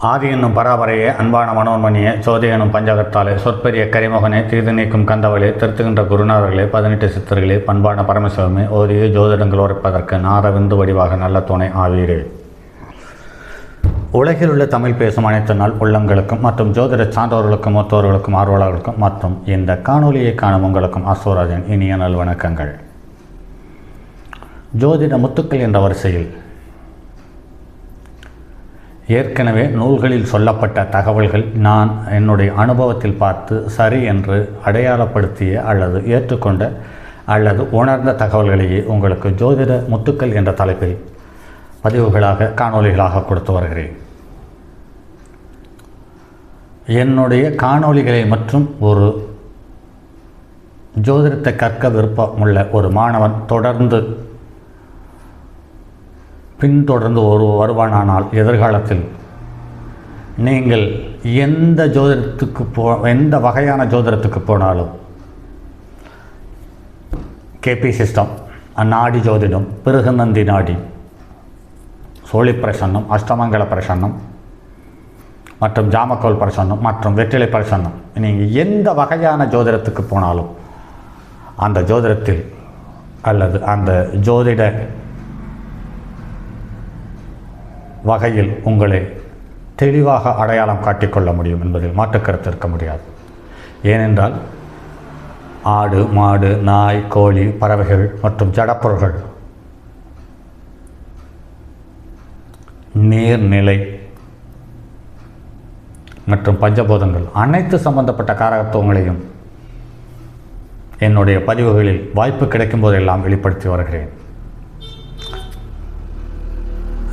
ஆதி என்னும் பராபரையே அன்பான மனோன்மணியே சோதி என்னும் பஞ்சகத்தாலே சொற்பெரிய கரிமகனே தீது நீக்கும் கந்தவளே திருத்துகின்ற குருநாதர்களே பதினெட்டு சித்தர்களே பண்பான பரமசிவமே ஓதிய ஜோதிடங்கள் உரைப்பதற்கு நாதவிந்து வடிவாக நல்ல துணை ஆவீரே. உலகில் உள்ள தமிழ் பேசும் அனைத்து நாள் உள்ளங்களுக்கும் மற்றும் ஜோதிட சான்றோர்களுக்கும் மூத்தோர்களுக்கும் ஆர்வலர்களுக்கும் மற்றும் இந்த காணொலியை காணும் உங்களுக்கும் அசோராஜன் இனிய நல் வணக்கங்கள் ஜோதிட முத்துக்கள் என்ற வரிசையில் ஏற்கனவே நூல்களில் சொல்லப்பட்ட தகவல்கள் நான் என்னுடைய அனுபவத்தில் பார்த்து சரி என்று அடையாளப்படுத்திய அல்லது ஏற்றுக்கொண்ட அல்லது உணர்ந்த தகவல்களையே உங்களுக்கு ஜோதிட முத்துக்கள் என்ற தலைப்பில் பதிவுகளாக காணொளிகளாக கொடுத்து வருகிறேன். என்னுடைய காணொளிகளை மற்றும் ஒரு ஜோதிடத்தை கற்க விருப்பமுள்ள ஒரு மாணவன் தொடர்ந்து பின்தொடர்ந்து ஒரு வருவானானால் எதிர்காலத்தில் நீங்கள் எந்த ஜோதிடத்துக்கு போ எந்த வகையான ஜோதிடத்துக்கு போனாலும் கேபி சிஸ்டம் நாடி ஜோதிடம் பிருகுநந்தி நாடி சோழி பிரசன்னம் அஷ்டமங்கல பிரசன்னம் மற்றும் ஜாமக்கோல் பிரசன்னம் மற்றும் வெற்றிலை பிரசன்னம். நீங்கள் எந்த வகையான ஜோதிடத்துக்கு போனாலும் அந்த ஜோதிடத்தில் அல்லது அந்த ஜோதிட வகையில் உங்களை தெளிவாக அடையாளம் காட்டிக்கொள்ள முடியும் என்பதில் மாற்றுக்கருத்து இருக்க முடியாது. ஏனென்றால் ஆடு மாடு நாய் கோழி பறவைகள் மற்றும் ஜடப்பொருள்கள் நீர்நிலை மற்றும் பஞ்சபூதங்கள் அனைத்து சம்பந்தப்பட்ட காரகத்துவங்களையும் என்னுடைய பதிவுகளில் வாய்ப்பு கிடைக்கும் போதெல்லாம் வெளிப்படுத்தி வருகிறேன்.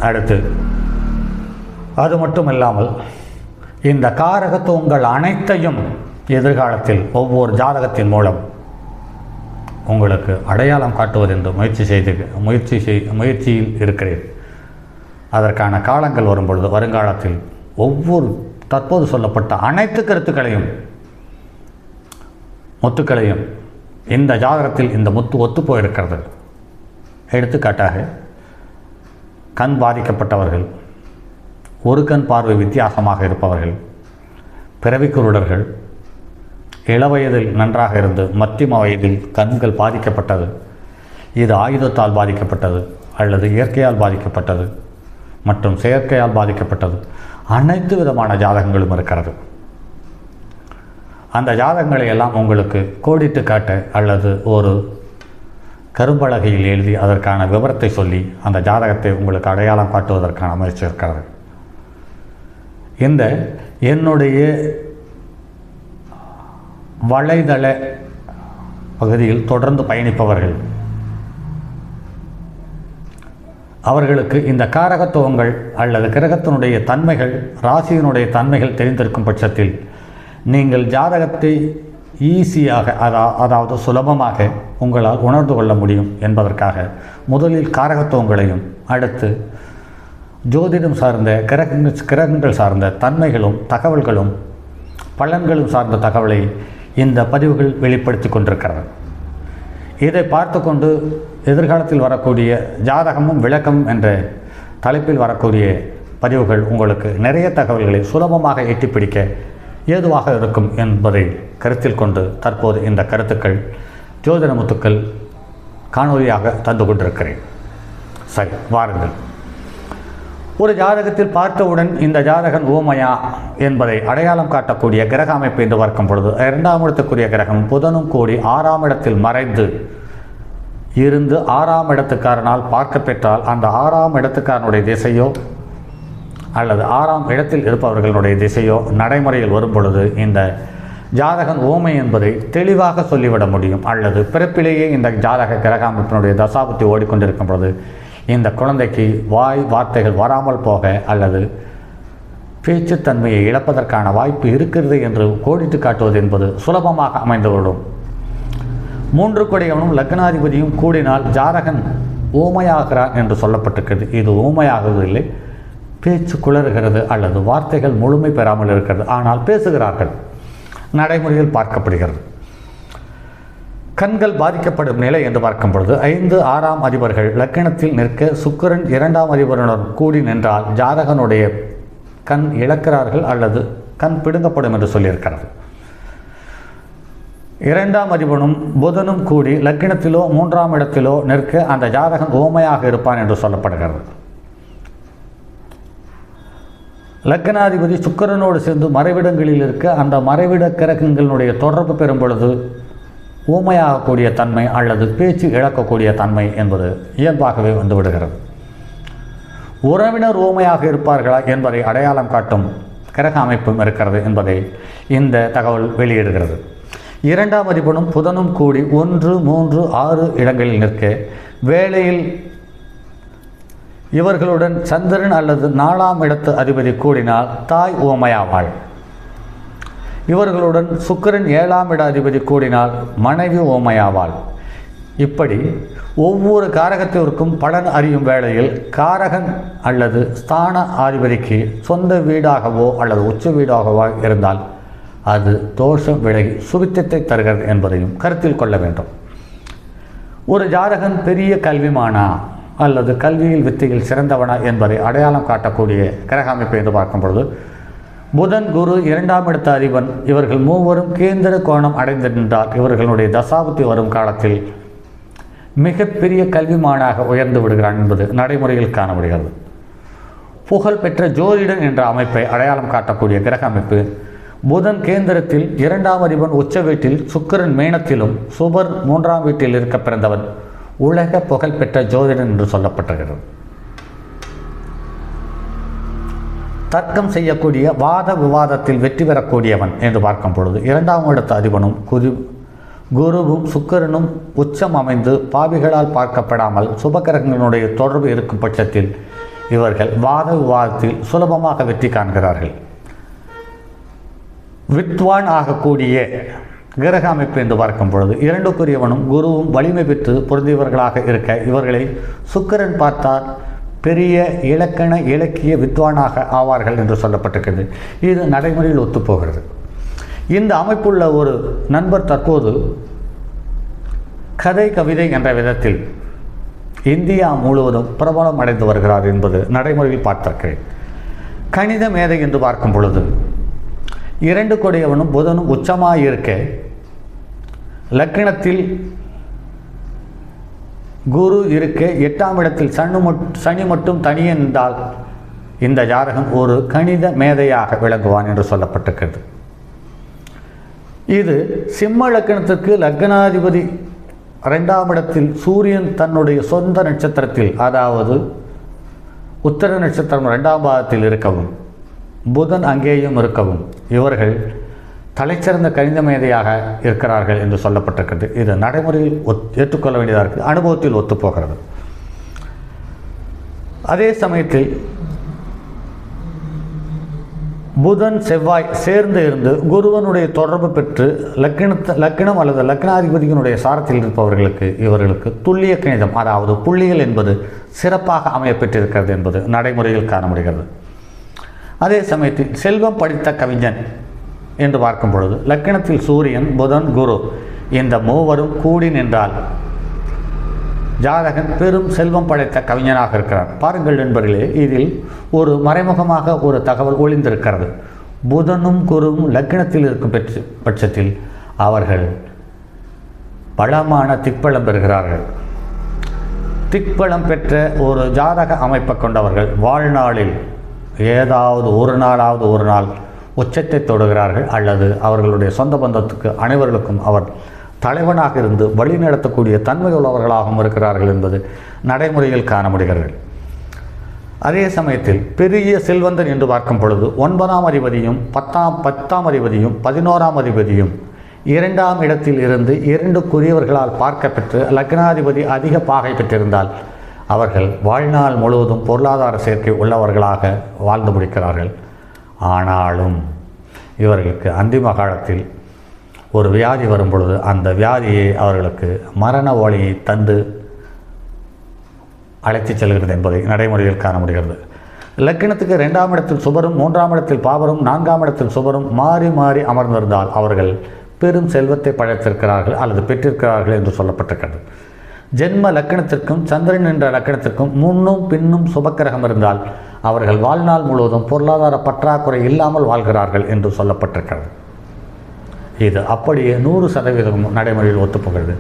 அடுத்து அது மட்டும் இல்லாமல் இந்த காரகத்துவங்கள் அனைத்தையும் எதிர்காலத்தில் ஒவ்வொரு ஜாதகத்தின் மூலம் உங்களுக்கு அடையாளம் காட்டுவது என்று முயற்சி செய்து முயற்சி செய் முயற்சியில் இருக்கிறேன். அதற்கான காலங்கள் வரும்பொழுது வருங்காலத்தில் ஒவ்வொரு தற்போது சொல்லப்பட்ட அனைத்து கருத்துக்களையும் முத்துக்களையும் இந்த ஜாதகத்தில் இந்த முத்து ஒத்து போயிருக்கிறது. எடுத்துக்காட்டாக கண் பாதிக்கப்பட்டவர்கள் ஒரு கண் பார்வை வித்தியாசமாக இருப்பவர்கள் பிறவிக்குருடர்கள் இளவயதில் நன்றாக இருந்து மத்தியம வயதில் கண்கள் பாதிக்கப்பட்டது இது ஆயுதத்தால் பாதிக்கப்பட்டது அல்லது இயற்கையால் பாதிக்கப்பட்டது மற்றும் செயற்கையால் பாதிக்கப்பட்டது. அனைத்து விதமான ஜாதகங்களும் இருக்கிறது. அந்த ஜாதகங்களை எல்லாம் உங்களுக்கு கோடிட்டு காட்ட அல்லது ஒரு கரும்பலகையில் எழுதி அதற்கான விவரத்தை சொல்லி அந்த ஜாதகத்தை உங்களுக்கு அடையாளம் காட்டுவதற்கான முயற்சி இருக்கிறது. இந்த என்னுடைய வலைதள பகுதியில் தொடர்ந்து பயணிப்பவர்கள். அவர்களுக்கு இந்த காரகத்துவங்கள் அல்லது கிரகத்தினுடைய தன்மைகள் ராசியினுடைய தன்மைகள் தெரிந்திருக்கும் பட்சத்தில் நீங்கள் ஜாதகத்தை ஈஸியாக அதா அதாவது சுலபமாக உங்களால் உணர்ந்து கொள்ள முடியும் என்பதற்காக முதலில் காரகத்துவங்களையும் அடுத்து ஜோதிடம் சார்ந்த கிரகங்கள் கிரகங்கள் சார்ந்த தன்மைகளும் தகவல்களும் பலன்களும் சார்ந்த தகவலை இந்த பதிவுகள் வெளிப்படுத்தி கொண்டிருக்கிறது. இதை பார்த்து கொண்டு எதிர்காலத்தில் வரக்கூடிய ஜாதகமும் விளக்கமும் என்ற தலைப்பில் வரக்கூடிய பதிவுகள் உங்களுக்கு நிறைய தகவல்களை சுலபமாக எட்டிப்பிடிக்க ஏதுவாக இருக்கும் என்பதை கருத்தில் கொண்டு தற்போது இந்த கருத்துக்கள் ஜோதிட முத்துக்கள் காணொலியாக தந்து கொண்டிருக்கிறேன். சரி வாருங்கள். ஒரு ஜாதகத்தில் பார்த்தவுடன் இந்த ஜாதகன் ஊமையா என்பதை அடையாளம் காட்டக்கூடிய கிரக அமைப்பு என்று பார்க்கும் பொழுது இரண்டாம் இடத்துக்குரிய கிரகம் புதனும் கூடி ஆறாம் இடத்தில் மறைந்து இருந்து ஆறாம் இடத்துக்காரனால் பார்க்க பெற்றால் அந்த ஆறாம் இடத்துக்காரனுடைய திசையோ அல்லது ஆறாம் இடத்தில் இருப்பவர்களுடைய திசையோ நடைமுறையில் வரும் பொழுது இந்த ஜாதகன் ஓமை என்பதை தெளிவாக சொல்லிவிட முடியும். அல்லது பிறப்பிலேயே இந்த ஜாதக கிரக அமைப்பினுடைய தசாபுத்தி ஓடிக்கொண்டிருக்கும் பொழுது இந்த குழந்தைக்கு வாய் வார்த்தைகள் வராமல் போக அல்லது பேச்சுத்தன்மையை இழப்பதற்கான வாய்ப்பு இருக்கிறது என்று கோடிட்டு காட்டுவது என்பது சுலபமாக அமைந்துவிடும். மூன்று கொடையவனும் லக்னாதிபதியும் கூடினால் ஜாரகன் ஊமையாகிறான் என்று சொல்லப்பட்டிருக்கிறது. இது ஊமையாகவில்லை பேச்சு குளறுகிறது அல்லது வார்த்தைகள் முழுமை பெறாமல் இருக்கிறது. ஆனால் பேசுகிறார்கள் நடைமுறையில் பார்க்கப்படுகிறது. கண்கள் பாதிக்கப்படும் நிலை என்று பார்க்கும் பொழுது ஐந்து ஆறாம் அதிபர்கள் லக்கணத்தில் நிற்க சுக்கிரன் இரண்டாம் அதிபருடன் கூடி நின்றால் ஜாதகனுடைய கண் இழக்கிறார்கள் அல்லது கண் பிடுங்கப்படும் என்று சொல்லியிருக்கிறது. இரண்டாம் அதிபனும் புதனும் கூடி லக்கினத்திலோ மூன்றாம் இடத்திலோ நிற்க அந்த ஜாதகன் ஓமையாக இருப்பான் என்று சொல்லப்படுகிறது. லக்னாதிபதி சுக்கரனோடு சேர்ந்து மறைவிடங்களில் இருக்க அந்த மறைவிட கிரகங்களுடைய தொடர்பு பெறும் பொழுது ஊமையாகக்கூடிய தன்மை அல்லது பேச்சு இழக்கக்கூடிய தன்மை என்பது இயல்பாகவே வந்துவிடுகிறது. உறவினர் ஊமையாக இருப்பார்களா என்பதை அடையாளம் காட்டும் கிரக அமைப்பும் இருக்கிறது என்பதை இந்த தகவல் வெளியிடுகிறது. இரண்டாம் அதிபனும் புதனும் கூடி ஒன்று மூன்று ஆறு இடங்களில் நிற்க வேளையில் இவர்களுடன் சந்திரன் அல்லது நாலாம் இடத்து அதிபதி கூடினால் தாய் ஓமையாவாள் இவர்களுடன் சுக்கிரன் ஏழாம் இட அதிபதி கூடினால் மனைவி ஓமையாவாள். இப்படி ஒவ்வொரு காரகத்திற்கும் பலன் அறியும் வேளையில் காரகன் அல்லது ஸ்தான ஆதிபதிக்கு சொந்த வீடாகவோ அல்லது உச்ச வீடாகவோ இருந்தால் அது தோஷம் விலகி சுபித்தத்தை தருகிறது என்பதையும் கருத்தில் கொள்ள வேண்டும். ஒரு ஜாதகன் பெரிய கல்விமானா அல்லது கல்வியில் வித்தையில் சிறந்தவனா என்பதை அடையாளம் காட்டக்கூடிய கிரக அமைப்பை என்று பார்க்கும் பொழுது புதன் குரு இரண்டாம் இடத்த அதிபன். இவர்கள் மூவரும் கேந்திர கோணம் அடைந்து இவர்களுடைய தசாபுத்தி வரும் காலத்தில் மிகப்பெரிய கல்விமானாக உயர்ந்து விடுகிறான் என்பது நடைமுறையில் காணப்படுகிறது. புகழ்பெற்ற ஜோதிடன் என்ற அமைப்பை அடையாளம் காட்டக்கூடிய கிரக அமைப்பு புதன் கேந்திரத்தில் இரண்டாம் அதிபன் உச்ச வீட்டில் சுக்கிரன் மேனத்திலும் சுபர் மூன்றாம் வீட்டில் இருக்க பிறந்தவன் உலக புகழ்பெற்ற ஜோதிடன் என்று சொல்லப்பட்டிருக்கிறது. தர்க்கம் செய்யக்கூடிய வாத விவாதத்தில் வெற்றி பெறக்கூடியவன் என்று பார்க்கும் பொழுது இரண்டாம் இடத்து அதிபனும் குரு குருவும் சுக்கரனும் உச்சம் அமைந்து பாவிகளால் பார்க்கப்படாமல் சுபகிரகங்களுடைய தொடர்பு இருக்கும் பட்சத்தில் இவர்கள் வாத விவாதத்தில் சுலபமாக வெற்றி காண்கிறார்கள். வித்வான் ஆகக்கூடிய கிரக அமைப்பு என்று பார்க்கும் பொழுது இரண்டுக்குரியவனும் குருவும் வலிமை பெற்று பொருந்தியவர்களாக இருக்க இவர்களை சுக்கரன் பார்த்தால் பெரிய இலக்கண இலக்கிய வித்வானாக ஆவார்கள் என்று சொல்லப்பட்டிருக்கிறது. இது நடைமுறையில் ஒத்துப்போகிறது. இந்த அமைப்புள்ள ஒரு நண்பர் தற்போது கதை கவிதை என்ற விதத்தில் இந்தியா முழுவதும் பிரபலம் அடைந்து வருகிறார் என்பது நடைமுறையில் பார்த்திருக்கிறேன். கணித மேதை என்று பார்க்கும் பொழுது இரண்டு கொடியவனும் புதனும் உச்சமாக இருக்க லக்னத்தில் குரு இருக்க. எட்டாம் இடத்தில் சனு சனி மட்டும் தனியே நின்றால் இந்த ஜாதகம் ஒரு கணித மேதையாக விளங்குவான் என்று சொல்லப்பட்டிருக்கிறது. இது சிம்ம லக்கணத்திற்கு லக்னாதிபதி ரெண்டாம் இடத்தில் சூரியன் தன்னுடைய சொந்த நட்சத்திரத்தில் அதாவது உத்தர நட்சத்திரம் ரெண்டாம் பாதத்தில் இருக்கவும் புதன் அங்கேயும் இருக்கவும் இவர்கள் தலைச்சிறந்த கணித மேதையாக இருக்கிறார்கள் என்று சொல்லப்பட்டிருக்கிறது. இது நடைமுறையில் ஒத் ஏற்றுக்கொள்ள வேண்டியதாக இருக்குது. அனுபவத்தில் ஒத்துப்போகிறது. அதே சமயத்தில் புதன் செவ்வாய் சேர்ந்து இருந்து குருவனுடைய தொடர்பு பெற்று லக்கினத்தை லக்கினம் அல்லது லக்னாதிபதியினுடைய சாரத்தில் இருப்பவர்களுக்கு இவர்களுக்கு துல்லிய கணிதம் அதாவது புள்ளிகள் என்பது சிறப்பாக அமையப்பெற்றிருக்கிறது என்பது நடைமுறையில் காண முடிகிறது அதே சமயத்தில் செல்வம் படித்த கவிஞன் என்று பார்க்கும் பொழுது லக்கணத்தில் சூரியன் புதன் குரு இந்த மூவரும் கூடி நின்றால் ஜாதகன் பெரும் செல்வம் படைத்த கவிஞனாக இருக்கிறார். பாருங்கள் நண்பர்களே இதில் ஒரு மறைமுகமாக ஒரு தகவல் ஒளிந்திருக்கிறது. புதனும் குருவும் லக்கினத்தில் இருக்கும் பெற்று பட்சத்தில் அவர்கள் பலமான திக்பலம் பெறுகிறார்கள். திக்பலம் பெற்ற ஒரு ஜாதக அமைப்பை கொண்டவர்கள் வாழ்நாளில் ஏதாவது ஒரு நாளாவது ஒரு நாள் உச்சத்தை தொடுகிறார்கள் அல்லது அவர்களுடைய சொந்த பந்தத்துக்கு அனைவர்களுக்கும் அவர் தலைவனாக இருந்து வழி நடத்தக்கூடிய தன்மை உள்ளவர்களாகவும் இருக்கிறார்கள் என்பது நடைமுறையில் காண முடிகிறது அதே சமயத்தில் பெரிய செல்வந்தன் என்று பார்க்கும் பொழுது ஒன்பதாம் அதிபதியும் பத்தாம் பத்தாம் அதிபதியும் பதினோராம் அதிபதியும் இரண்டாம் இடத்தில் இருந்து இரண்டுக்குரியவர்களால் பார்க்க பெற்று லக்னாதிபதி அதிக பாகை பெற்றிருந்தால் அவர்கள் வாழ்நாள் முழுவதும் பொருளாதார சேர்க்கை உள்ளவர்களாக வாழ்ந்து முடிக்கிறார்கள். ஆனாலும் இவர்களுக்கு அந்திம காலத்தில் ஒரு வியாதி வரும் பொழுது அந்த வியாதியை அவர்களுக்கு மரண ஒளியை தந்து அழைத்துச் செல்கிறது என்பதை நடைமுறையில் காண முடிகிறது. லக்கினத்துக்கு ரெண்டாம் இடத்தில் சுபரும் மூன்றாம் இடத்தில் பாபரும் நான்காம் இடத்தில் சுபரும் மாறி மாறி அமர்ந்திருந்தால் அவர்கள் பெரும் செல்வத்தை படைத்திருக்கிறார்கள் அல்லது பெற்றிருக்கிறார்கள் என்று சொல்லப்பட்டிருக்கிறது. ஜென்ம லக்கணத்திற்கும் சந்திரன் என்ற லக்கணத்திற்கும் முன்னும் பின்னும் சுபக்கிரகம் இருந்தால் அவர்கள் வாழ்நாள் முழுவதும் பொருளாதார பற்றாக்குறை இல்லாமல் வாழ்கிறார்கள் என்று சொல்லப்பட்டிருக்கிறது. இது அப்படியே நூறு சதவீதம் நடைமுறையில் ஒத்துப்போகிறது.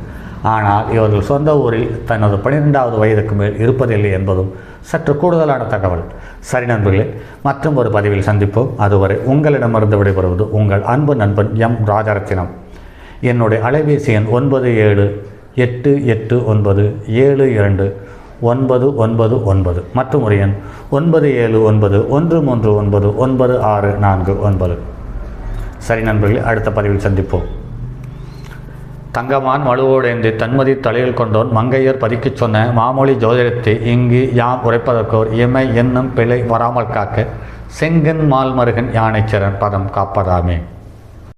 ஆனால் இவர்கள் சொந்த ஊரில் தனது பன்னிரெண்டாவது வயதுக்கு மேல் இருப்பதில்லை என்பதும் சற்று கூடுதலான தகவல். சரி நண்பர்களே மற்றும் ஒரு பதிவில் சந்திப்போம். அதுவரை உங்களிடமிருந்து விடைபெறுவது உங்கள் அன்பு நண்பன் எம் ராஜரத்தினம். என்னுடைய அலைபேசி எண் ஒன்பது ஏழு எட்டு எட்டு ஒன்பது ஏழு இரண்டு ஒன்பது ஒன்பது ஒன்பது. மற்றும் ஒரு எண் ஒன்பது ஏழு ஒன்பது ஒன்று மூன்று ஒன்பது ஒன்பது ஆறு நான்கு ஒன்பது. சரி நண்பர்களே அடுத்த பதிவில் சந்திப்போம். தங்கமான் வலுவோடைந்து தன்மதி தலையில் கொண்டோன் மங்கையர் பதிக்கச் சொன்ன மாமொழி ஜோதிடத்தை இங்கு யாம் உரைப்பதற்கோர் இமை என்னும் பிழை வராமல் காக்க செங்கன் மால்மருகன் யானைச்சரன் பதம் காப்பதாமே.